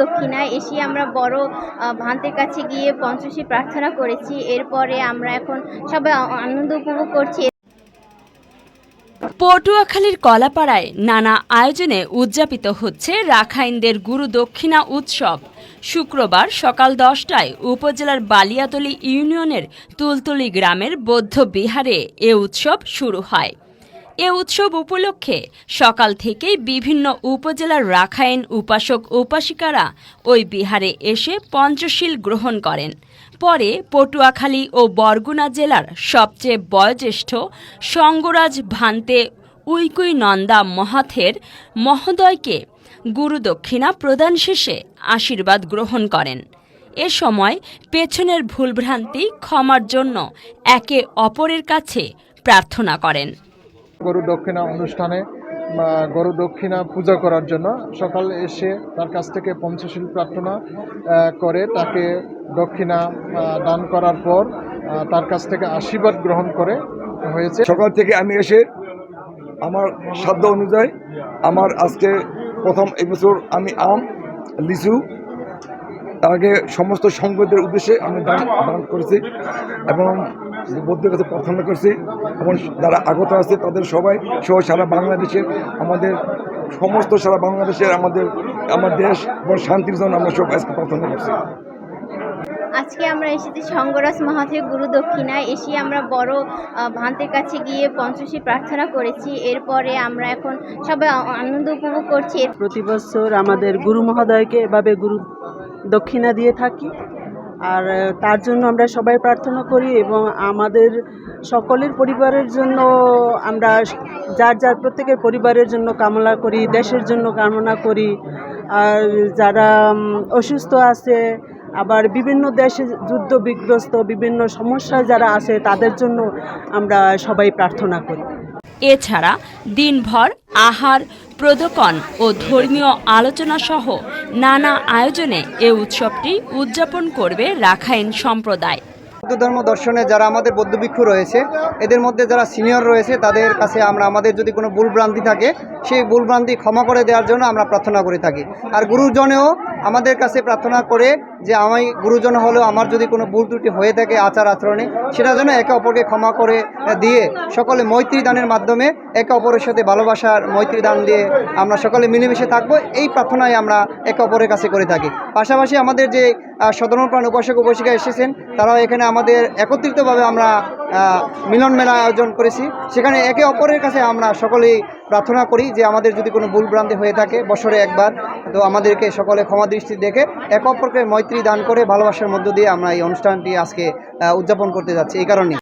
দক্ষিণায় এসে আমরা বড় ভান্তের কাছে গিয়ে পঞ্চশী প্রার্থনা করেছি। এরপরে আমরা এখন সবাই আনন্দ উপভোগ করছি। পটুয়াখালীর কলাপাড়ায় নানা আয়োজনে উদযাপিত হচ্ছে রাখাইনদের গুরু দক্ষিণা উৎসব। শুক্রবার সকাল দশটায় উপজেলার বালিয়াতলি ইউনিয়নের তুলতুলি গ্রামের বৌদ্ধ বিহারে এ উৎসব শুরু হয়। এ উৎসব উপলক্ষে সকাল থেকেই বিভিন্ন উপজেলার রাখাইন উপাসক উপাসিকারা ওই বিহারে এসে পঞ্চশীল গ্রহণ করেন। পরে পটুয়াখালী ও বরগুনা জেলার সবচেয়ে বয়োজ্যেষ্ঠ সঙ্গরাজ ভান্তে উইকুই নন্দা মহাথের মহোদয়কে গুরুদক্ষিণা প্রদান শেষে আশীর্বাদ গ্রহণ করেন। এ সময় পেছনের ভুলভ্রান্তি ক্ষমার জন্য একে অপরের কাছে প্রার্থনা করেন। গরু দক্ষিণা অনুষ্ঠানে গরু দক্ষিণা পূজা করার জন্য সকাল এসে তার কাছ থেকে পঞ্চশীল প্রার্থনা করে তাকে দক্ষিণা দান করার পর তার কাছ থেকে আশীর্বাদ গ্রহণ করে হয়েছে। সকাল থেকে আমি এসে আমার সাধ্য অনুযায়ী আমার আজকে প্রথম এবছর আমি আম, লিচু আগে সমস্ত সংগতের উদ্দেশ্যে আমি দান দান করেছি এবং বৌদ্ধের কাছে প্রার্থনা করছি এবং যারা আগত আছে তাদের সবাই সহ সারা বাংলাদেশের আমাদের সমস্ত সারা বাংলাদেশের আমাদের আমার দেশ এবং শান্তির জন্য আমরা সব আজকে প্রার্থনা করছি। আজকে আমরা এসেছি সঙ্গরাজ মহাথের গুরু দক্ষিণায়। এসে আমরা বড় ভান্তের কাছে গিয়ে পঞ্চশী প্রার্থনা করেছি। এরপরে আমরা এখন সবাই আনন্দ উপভোগ করছি। প্রতি বছর আমাদের গুরু মহোদয়কে এভাবে গুরু দক্ষিণা দিয়ে থাকি। আর তার জন্য আমরা সবাই প্রার্থনা করি এবং আমাদের সকলের পরিবারের জন্য আমরা যার যার প্রত্যেকের পরিবারের জন্য কামনা করি, দেশের জন্য কামনা করি। আর যারা অসুস্থ আছে, আবার বিভিন্ন দেশে যুদ্ধ বিগ্রস্ত, বিভিন্ন সমস্যায় যারা আছে, তাদের জন্য আমরা সবাই প্রার্থনা করি। এছাড়া দিনভর আহার প্রদকন ও ধর্মীয় আলোচনা সহ নানা আয়োজনে এ উৎসবটি উদযাপন করবে রাখাইন সম্প্রদায়। বৌদ্ধ ধর্ম দর্শনে যারা আমাদের বৌদ্ধ ভিক্ষু রয়েছে, এদের মধ্যে যারা সিনিয়র রয়েছে, তাদের কাছে আমরা, আমাদের যদি কোনো ভুলভ্রান্তি থাকে, সেই ভুলভ্রান্তি ক্ষমা করে দেওয়ার জন্য আমরা প্রার্থনা করে থাকি। আর গুরুজনেও আমাদের কাছে প্রার্থনা করে যে আমি গুরুজন হলেও আমার যদি কোনো ভুল ত্রুটি হয়ে থাকে আচার আচরণে সেটা যেন একে অপরকে ক্ষমা করে দিয়ে সকলে মৈত্রী দানের মাধ্যমে একে অপরের সাথে ভালোবাসার মৈত্রী দান দিয়ে আমরা সকলে মিলেমিশে থাকব। এই প্রার্থনাই আমরা একে অপরের কাছে করে থাকি। পাশাপাশি আমাদের যে আহ, সদরণপ্রাণ উপাসক উপাসিকা এসেছেন তারাও এখানে আমাদের একত্রিতভাবে আমরা মিলন মেলা আয়োজন করেছি। সেখানে একে অপরের কাছে আমরা সকলেই প্রার্থনা করি যে আমাদের যদি কোনো ভুল ভ্রান্তি হয়ে থাকে বছরে একবার, তো আমাদেরকে সকলে ক্ষমা দৃষ্টি দেখে এক অপরকে মৈত্রী দান করে ভালোবাসার মধ্য দিয়ে আমরা এই অনুষ্ঠানটি আজকে উদযাপন করতে যাচ্ছি। এই কারণে